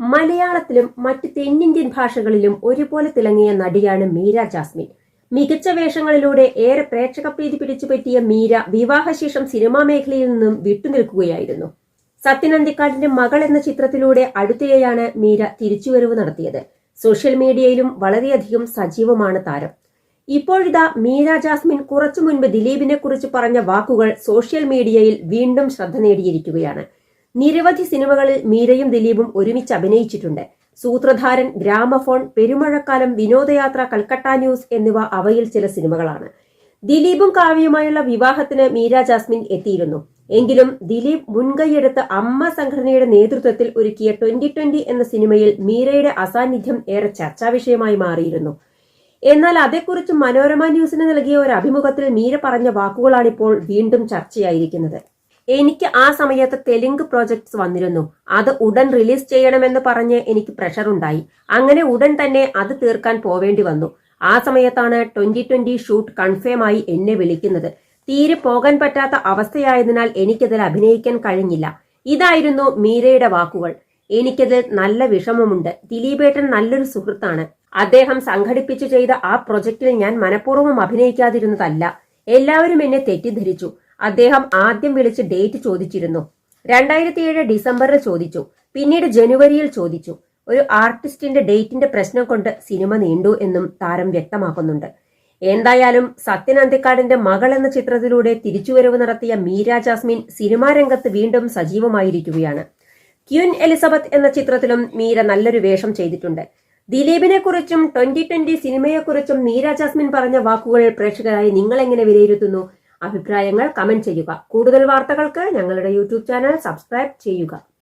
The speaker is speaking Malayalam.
മലയാളത്തിലും മറ്റ് തെന്നിന്ത്യൻ ഭാഷകളിലും ഒരുപോലെ തിളങ്ങിയ നടിയാണ് മീര ജാസ്മിൻ. മികച്ച വേഷങ്ങളിലൂടെ ഏറെ പ്രേക്ഷക പ്രീതി പിടിച്ചുപറ്റിയ മീര വിവാഹശേഷം സിനിമാ മേഖലയിൽ നിന്നും വിട്ടുനിൽക്കുകയായിരുന്നു. സത്യനന്ദിക്കാടിന്റെ മകൾ എന്ന ചിത്രത്തിലൂടെ അടുത്തിടെയാണ് മീര തിരിച്ചുവരവ് നടത്തിയത്. സോഷ്യൽ മീഡിയയിലും വളരെയധികം സജീവമാണ് താരം. ഇപ്പോഴിതാ മീര ജാസ്മിൻ കുറച്ചു മുൻപ് ദിലീപിനെ കുറിച്ച് പറഞ്ഞ വാക്കുകൾ സോഷ്യൽ മീഡിയയിൽ വീണ്ടും ശ്രദ്ധ നേടിയിരിക്കുകയാണ്. നിരവധി സിനിമകളിൽ മീരയും ദിലീപും ഒരുമിച്ച് അഭിനയിച്ചിട്ടുണ്ട്. സൂത്രധാരൻ ഗ്രാമഫോൺ പെരുമഴക്കാലം വിനോദയാത്ര കൽക്കട്ട ന്യൂസ് എന്നിവ അവയിൽ ചില സിനിമകളാണ്. ദിലീപും കാവ്യയുമായുള്ള വിവാഹത്തിന് മീര ജാസ്മിൻ എത്തിയിരുന്നു. എങ്കിലും ദിലീപ് മുൻകൈയെടുത്ത് അമ്മ സംഘടനയുടെ നേതൃത്വത്തിൽ ഒരുക്കിയ ട്വന്റി ട്വന്റി എന്ന സിനിമയിൽ മീരയുടെ അസാന്നിധ്യം ഏറെ ചർച്ചാ വിഷയമായി മാറിയിരുന്നു. എന്നാൽ അതേക്കുറിച്ച് മനോരമ ന്യൂസിന് നൽകിയ ഒരു അഭിമുഖത്തിൽ മീര പറഞ്ഞ വാക്കുകളാണിപ്പോൾ വീണ്ടും ചർച്ചയായിരിക്കുന്നത്. എനിക്ക് ആ സമയത്ത് തെലുങ്ക് പ്രോജക്ട്സ് വന്നിരുന്നു. അത് ഉടൻ റിലീസ് ചെയ്യണമെന്ന് പറഞ്ഞ് എനിക്ക് പ്രഷർ ഉണ്ടായി. അങ്ങനെ ഉടൻ തന്നെ അത് തീർക്കാൻ പോവേണ്ടി വന്നു. ആ സമയത്താണ് ട്വന്റി ട്വന്റി ഷൂട്ട് കൺഫേം ആയി എന്നെ വിളിക്കുന്നത്. തീരെ പോകാൻ പറ്റാത്ത അവസ്ഥയായതിനാൽ എനിക്കതിൽ അഭിനയിക്കാൻ കഴിഞ്ഞില്ല. ഇതായിരുന്നു മീരയുടെ വാക്കുകൾ. എനിക്കതിൽ നല്ല വിഷമമുണ്ട്. ദിലീപേട്ടൻ നല്ലൊരു സുഹൃത്താണ്. അദ്ദേഹം സംഘടിപ്പിച്ചു ചെയ്ത ആ പ്രൊജക്റ്റിൽ ഞാൻ മനഃപൂർവം അഭിനയിക്കാതിരുന്നതല്ല. എല്ലാവരും എന്നെ തെറ്റിദ്ധരിച്ചു. അദ്ദേഹം ആദ്യം വിളിച്ച് ഡേറ്റ് ചോദിച്ചിരുന്നു. രണ്ടായിരത്തി ഏഴ് ഡിസംബറിൽ ചോദിച്ചു. പിന്നീട് ജനുവരിയിൽ ചോദിച്ചു. ഒരു ആർട്ടിസ്റ്റിന്റെ ഡേറ്റിന്റെ പ്രശ്നം കൊണ്ട് സിനിമ നീണ്ടു എന്നും താരം വ്യക്തമാക്കുന്നുണ്ട്. എന്തായാലും സത്യൻ അന്തിക്കാടിന്റെ മകൾ എന്ന ചിത്രത്തിലൂടെ തിരിച്ചുവരവ് നടത്തിയ മീര ജാസ്മിൻ സിനിമാ രംഗത്ത് വീണ്ടും സജീവമായിരിക്കുകയാണ്. ക്യൂൻ എലിസബത്ത് എന്ന ചിത്രത്തിലും മീര നല്ലൊരു വേഷം ചെയ്തിട്ടുണ്ട്. ദിലീപിനെ കുറിച്ചും ട്വന്റി ട്വന്റി സിനിമയെക്കുറിച്ചും മീര ജാസ്മിൻ പറഞ്ഞ വാക്കുകൾ പ്രേക്ഷകരായി നിങ്ങൾ എങ്ങനെ വിലയിരുത്തുന്നു? അഭിപ്രായങ്ങൾ കമന്റ് ചെയ്യുക. കൂടുതൽ വാർത്തകൾക്ക് ഞങ്ങളുടെ യൂട്യൂബ് ചാനൽ സബ്സ്ക്രൈബ് ചെയ്യുക.